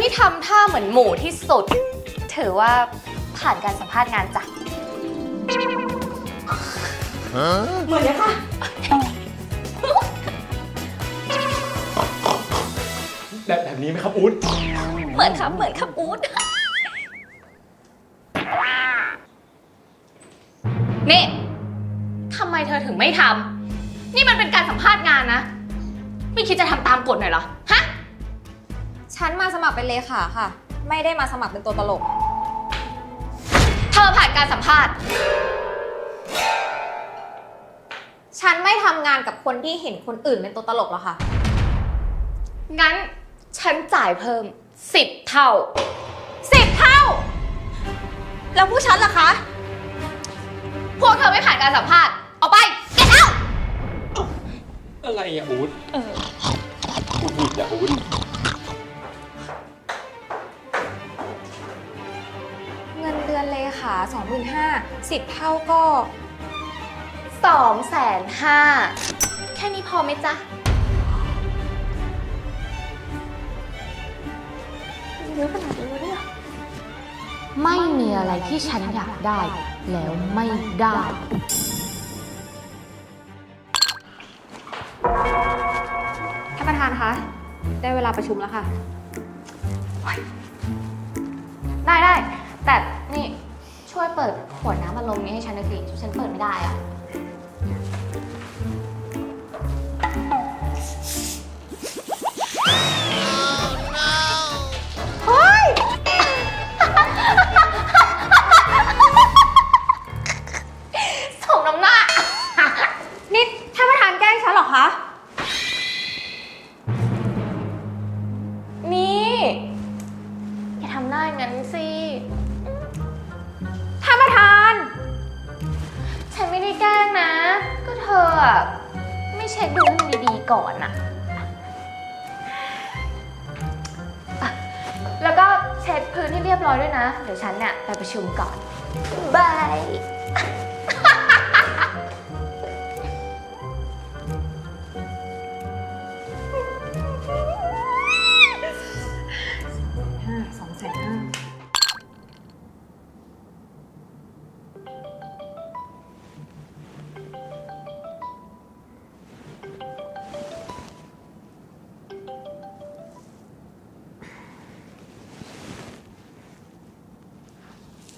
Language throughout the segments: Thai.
ที่ทำท่าเหมือนหมูที่สุด ถือว่าผ่านการสัมภาษณ์งานจ้ะเหมือนเลยค่ะ แบบแบบนี้ไหมครับอู๊ดเหมือนครับ เหมือนครับอู๊ดนี่ทำไมเธอถึงไม่ทำนี่มันเป็นการสัมภาษณ์งานนะ ไม่คิดจะทำตามกฎหน่อยเหรอ ฮะ ฉันมาสมัครเป็นเลขาค่ะ ไม่ได้มาสมัครเป็นตัวตลก เธอผ่านการสัมภาษณ์ ฉันไม่ทำงานกับคนที่เห็นคนอื่นเป็นตัวตลกหรอกค่ะ งั้นฉันจ่ายเพิ่มสิบเท่าสิบเท่า แล้วผู้ฉันล่ะคะ พวกเธอไม่ผ่านการสัมภาษณ์เอาไป get out อะไรอะอูดอูดอะอูด 25,000 10 เท่าก็สองแสนห้าแค่นี้พอไหมจ๊ะเยอะขนาดนี้วะเนี่ยไม่มีอะไรที่ฉันอยากได้ แล้วไม่ได้ ท่านประธานคะ ได้เวลาประชุมแล้วค่ะ ได้ได้ แต่นี่ช่วย เปิดขวดน้ำอัดลมนี้ให้ฉันหน่อยสิฉันเปิดไม่ได้อะ ปร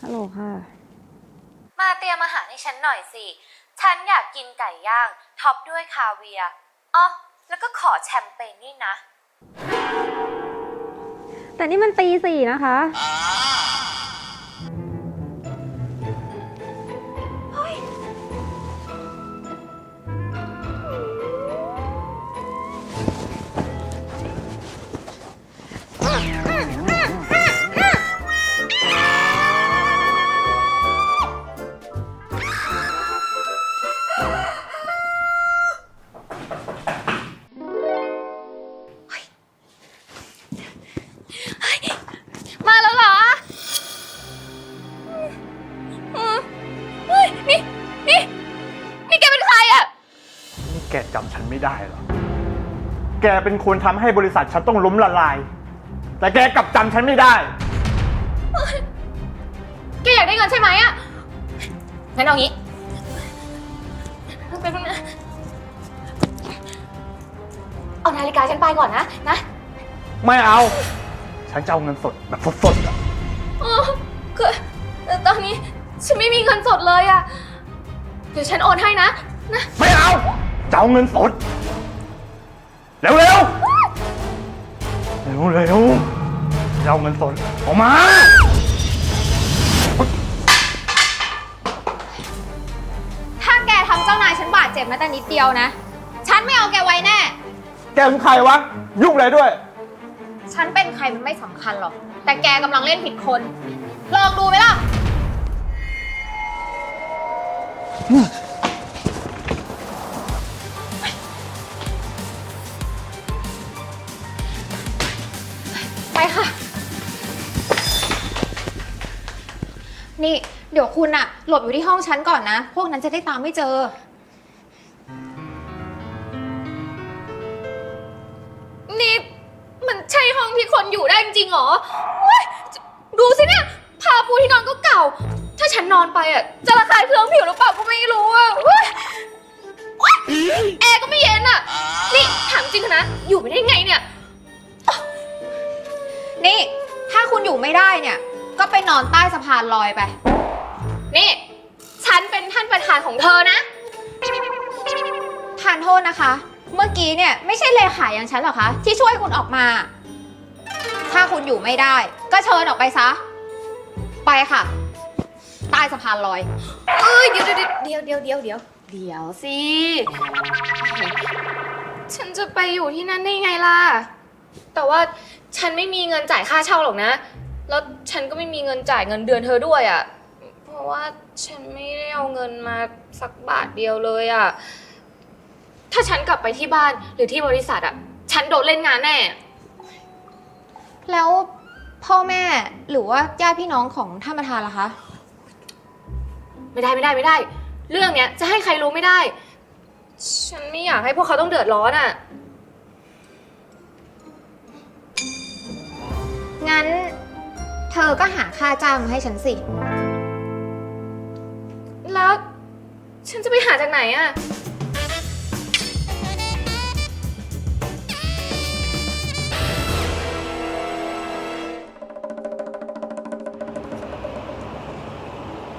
ฮัลโหลค่ะ มาเตรียมอาหารให้ฉันหน่อยสิ ฉันอยากกินไก่ย่าง ท็อปด้วยคาเวียร์อ๋อแล้วก็ขอแชมเปญนี่นะ แต่นี่มันตีสี่นะคะ เป็นคนทำให้บริษัทฉันต้องล้มละลาย แต่แกกลับจำฉันไม่ได้ แกอยากได้เงินใช่ไหมอะงั้นเอางี้เป็นงนะเอานาฬิกาฉันไปก่อนนะ นะไม่เอา ฉันจะเอาเงินสดแบบสดๆอะเออคือแต่ตอนนี้ฉันไม่มีเงินสดเลยอะเดี๋ยวฉันโอนให้นะ นะ ไม่เอาจะเอาเงินสด เร็วเร็วเร็วเร็วๆจะเอาเงินสดออกมา ถ้าแกทำเจ้านายฉันบาดเจ็บแม้แต่นิดเดียวนะ ฉันไม่เอาแกไว้แน่ แกเป็นใครวะ ยุ่งอะไรด้วย ฉันเป็นใครมันไม่สำคัญหรอก แต่แกกำลังเล่นผิดคน ลองดูไหมล่ะ ค่ะ นี่เดี๋ยวคุณอะหลบอยู่ที่ห้องฉันก่อนนะ พวกนั้นจะได้ตามไม่เจอ นี่มันใช่ห้องที่คนอยู่ได้จริงๆเหรอโอ๊ยดูสิเนี่ยผ้าปูที่นอนก็เก่า ถ้าฉันนอนไปอะ จะระคายเคืองผิวหรือเปล่าก็ไม่รู้อะโอ๊ยโอ๊ยแอร์ก็ไม่เย็นอะ นี่ถามจริงเถอะนะ อยู่ไม่ได้ไง อยู่ไม่ได้เนี่ย ก็ไปนอนใต้สะพานลอยไป นี่ ฉันเป็นท่านประธานของเธอนะ ทานโทษนะคะ เมื่อกี้เนี่ยไม่ใช่เลขาอย่างฉันหรอคะ ที่ช่วยคุณออกมา ถ้าคุณอยู่ไม่ได้ ก็เชิญออกไปซะ ไปค่ะ ใต้สะพานลอย เอ้ยเดี๋ยวเดี๋ยวเดี๋ยวเดี๋ยวเดี๋ยวเดี๋ยวเดี๋ยวสิ ฉันจะไปอยู่ที่นั่นได้ไงล่ะ แต่ว่าฉันไม่มีเงินจ่ายค่าเช่าหรอกนะ แล้วฉันก็ไม่มีเงินจ่ายเงินเดือนเธอด้วยอะ่ะ เพราะว่าฉันไม่ได้เอาเงินมาสักบาทเดียวเลยอะ่ะ ถ้าฉันกลับไปที่บ้านหรือที่บริษัทอะ่ะ ฉันโดนเล่นงานแน่ แล้วพ่อแม่หรือว่าญาติพี่น้องของท่านประธานล่ะคะ ไม่ได้ไม่ได้ไม่ได้ เรื่องเนี้ยจะให้ใครรู้ไม่ได้ ฉันไม่อยากให้พวกเขาต้องเดือดร้อนอะ งั้น เธอก็หาค่าจ้างมาให้ฉันสิ แล้ว ฉันจะไปหาจากไหนอะ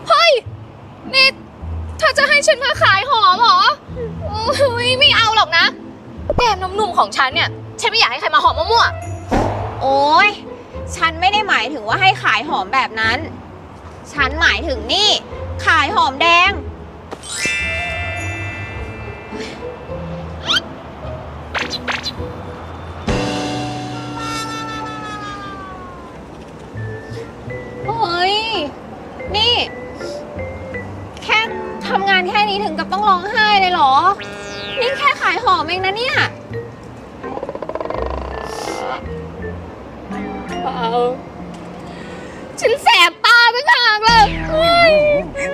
เฮ้ยนี่เธอจะให้ฉันมาขายหอมเหรอโอ้ยไม่เอาหรอกนะแก้มนมนุ่มของฉันเนี่ย ฉันไม่อยากให้ใครมาหอมมั่วโอ้ย ฉันไม่ได้หมายถึงว่าให้ขายหอมแบบนั้น ฉันหมายถึงนี่ ขายหอมแดง เฮ้ย นี่ แค่ทำงานแค่นี้ถึงกับต้องร้องไห้เลยเหรอ นี่แค่ขายหอมเองนะเนี่ย เปล่า ฉันแสบตาตั้งหากเลยเฮ้ย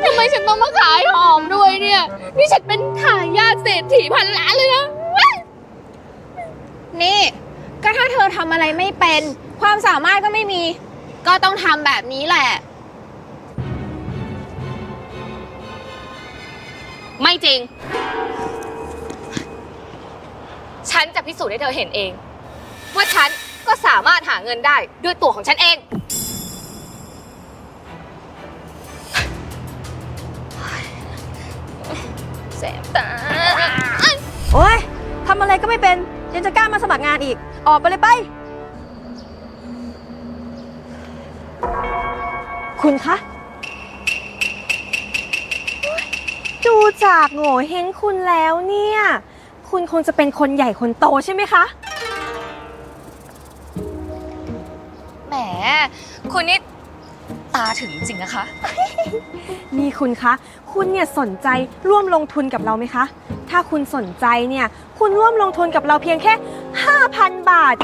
ทำไมฉันต้องมาขายหอมด้วยเนี่ย นี่ฉันเป็นทายาทเศรษฐีพันล้านเลยนะเฮ้ยนี่ ก็ถ้าเธอทำอะไรไม่เป็น ความสามารถก็ไม่มี ก็ต้องทำแบบนี้แหละ ไม่จริง ฉันจะพิสูจน์ให้เธอเห็นเอง ว่าฉัน ก็สามารถหาเงินได้ด้วยตัวของฉันเอง แสบตาโอ้ยทำอะไรก็ไม่เป็นยังจะกล้ามาสมัครงานอีก ออกไปเลยไป คุณคะ ดูจากโง่เฮงคุณแล้วเนี่ย คุณคงจะเป็นคนใหญ่คนโตใช่ไหมคะ คุณนี่ตาถึงจริงนะคะ นี่คุณคะ คุณเนี่ยสนใจร่วมลงทุนกับเราไหมคะ ถ้าคุณสนใจเนี่ย คุณร่วมลงทุนกับเราเพียงแค่ 5,000 บาท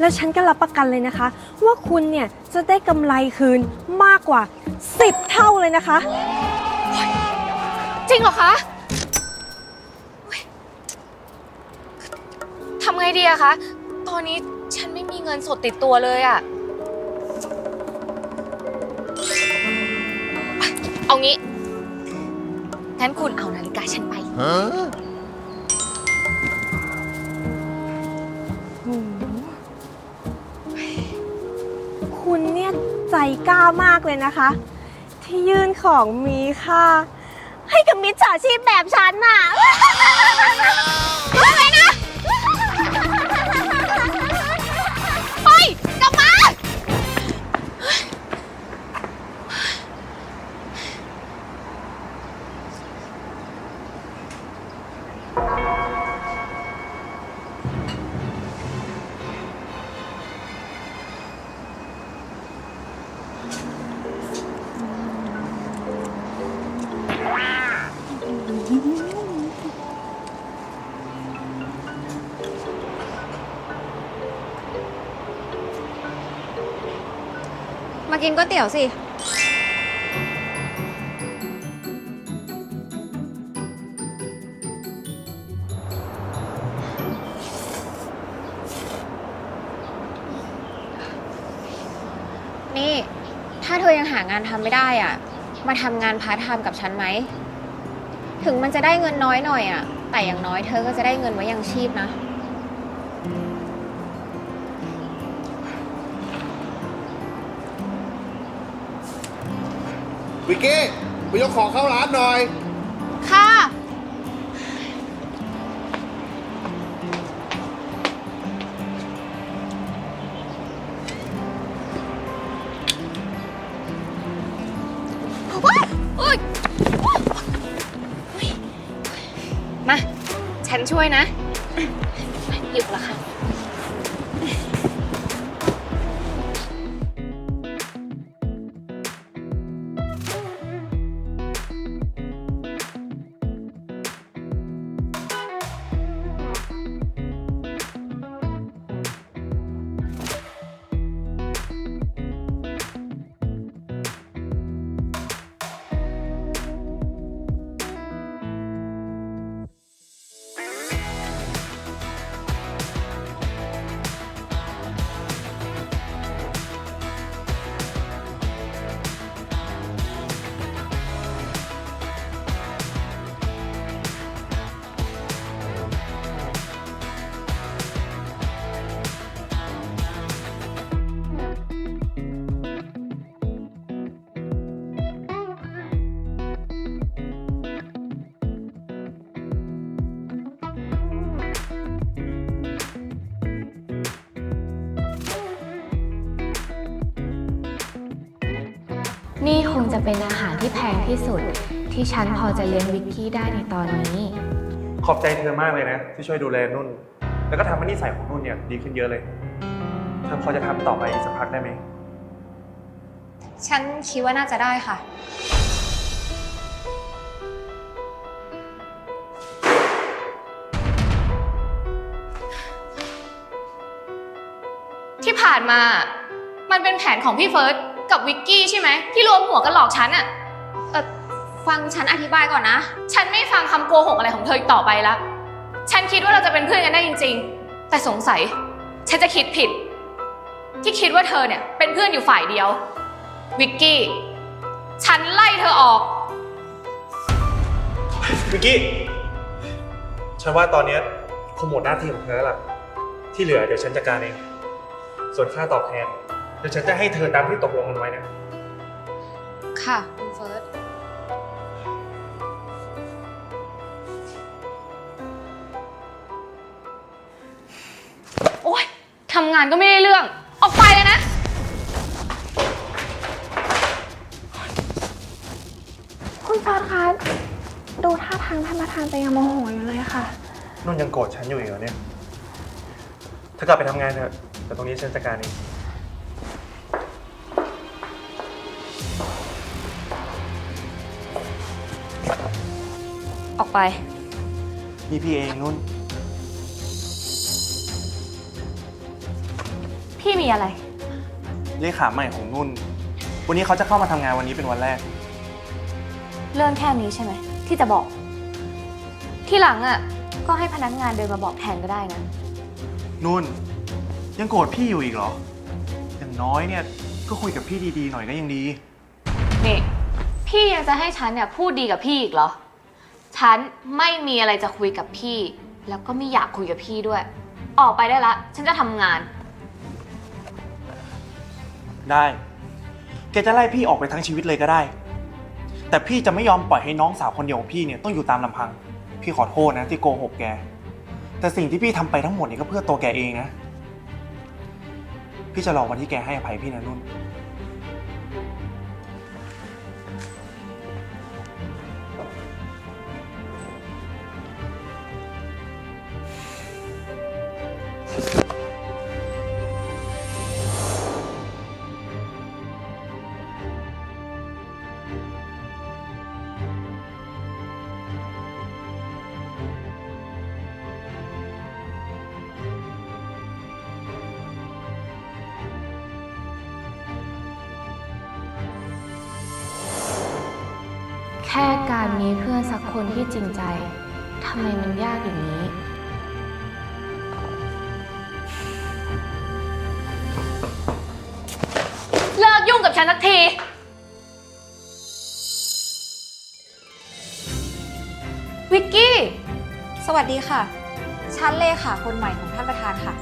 แล้วฉันก็รับประกันเลยนะคะ ว่าคุณเนี่ยจะได้กำไรคืนมากกว่า 10 เท่าเลยนะคะ จริงเหรอคะเฮ้ยทำไงดีอะคะ ตอนนี้ฉันไม่มีเงินสดติดตัวเลยอะ งั้นคุณเอานาฬิกาฉันไป คุณเนี่ยใจกล้ามากเลยนะคะ ที่ยื่นของมีค่าให้กับมิจฉาชีพแบบฉันน่ะ อะไรนะ มากินก๋วยเตี๋ยวสิเธอยังหางานทำไม่ได้อะ มาทำงานพาร์ทไทม์กับฉันไหม ถึงมันจะได้เงินน้อยหน่อยอะ แต่อย่างน้อยเธอก็จะได้เงินไว้ยังชีพนะ วิกกี้ไปยกของเข้าร้านหน่อย ค่ะมา ฉันช่วยนะหยุดละค่ะ นี่คงจะเป็นอาหารที่แพงที่สุด ที่ฉันพอจะเลี้ยงวิกกี้ได้ในตอนนี้ ขอบใจเธอมากเลยนะ ที่ช่วยดูแลนุ่น แล้วก็ทำให้นิสัยของนุ่นเนี่ยดีขึ้นเยอะเลย เธอพอจะทำต่อไปอีกสักพักได้ไหม ฉันคิดว่าน่าจะได้ค่ะ ที่ผ่านมา มันเป็นแผนของพี่เฟิร์ส กับวิกกี้ใช่ไหมที่รวมหัวกันหลอกฉันอะเออฟังฉันอธิบายก่อนนะ ฉันไม่ฟังคำโกหกอะไรของเธออีกต่อไปแล้วฉันคิดว่าเราจะเป็นเพื่อนกันได้จริง ๆ แต่สงสัย ฉันจะคิดผิด ที่คิดว่าเธอเนี่ยเป็นเพื่อนอยู่ฝ่ายเดียว วิกกี้ ฉันไล่เธอออก วิกกี้ ฉันว่าตอนเนี้ยคงหมดหน้าที่ของเธอแล้วล่ะ ที่เหลือเดี๋ยวฉันจัดการเอง ส่วนค่าตอบแทน เดี๋ยวฉันจะให้เธอตามที่ตกลงกันไว้นะ ค่ะคุณเฟิร์ส โอ๊ยทำงานก็ไม่ได้เรื่อง ออกไปเลยนะ คุณฟอสคะดูท่าทางท่านประธานจะยังโมโหอยู่เลยค่ะ นุ่นยังโกรธฉันอยู่อีกเหรอเนี่ย เธอกลับไปทำงานเถอะแต่ตรงนี้ฉันจัดการเอง ไปนี่พี่เองนุ่น พี่มีอะไร เลขาใหม่ของนุ่น วันนี้เขาจะเข้ามาทำงานวันนี้เป็นวันแรก เรื่องแค่นี้ใช่ไหม ที่จะบอก ที่หลังอะ ก็ให้พนักงานเดินมาบอกแทนก็ได้นะ นุ่น ยังโกรธพี่อยู่อีกเหรอ อย่างน้อยเนี่ยก็คุยกับพี่ดีๆหน่อยก็ยังดี นี่ พี่ยังจะให้ฉันเนี่ยพูดดีกับพี่อีกเหรอ ฉันไม่มีอะไรจะคุยกับพี่ แล้วก็ไม่อยากคุยกับพี่ด้วย ออกไปได้ละ ฉันจะทำงาน ได้ แกจะไล่พี่ออกไปทั้งชีวิตเลยก็ได้ แต่พี่จะไม่ยอมปล่อยให้น้องสาวคนเดียวของพี่เนี่ยต้องอยู่ตามลำพัง พี่ขอโทษนะที่โกหกแก แต่สิ่งที่พี่ทำไปทั้งหมดเนี่ยก็เพื่อตัวแกเองนะ พี่จะรอวันที่แกให้อภัยพี่นะนุ่น แค่การมีเพื่อนสักคนที่จริงใจ ทำไมมันยากอย่างนี้่งกับฉันสักที วิกกี้ สวัสดีค่ะ ฉันเลขาคนใหม่ของท่านประธานค่ะ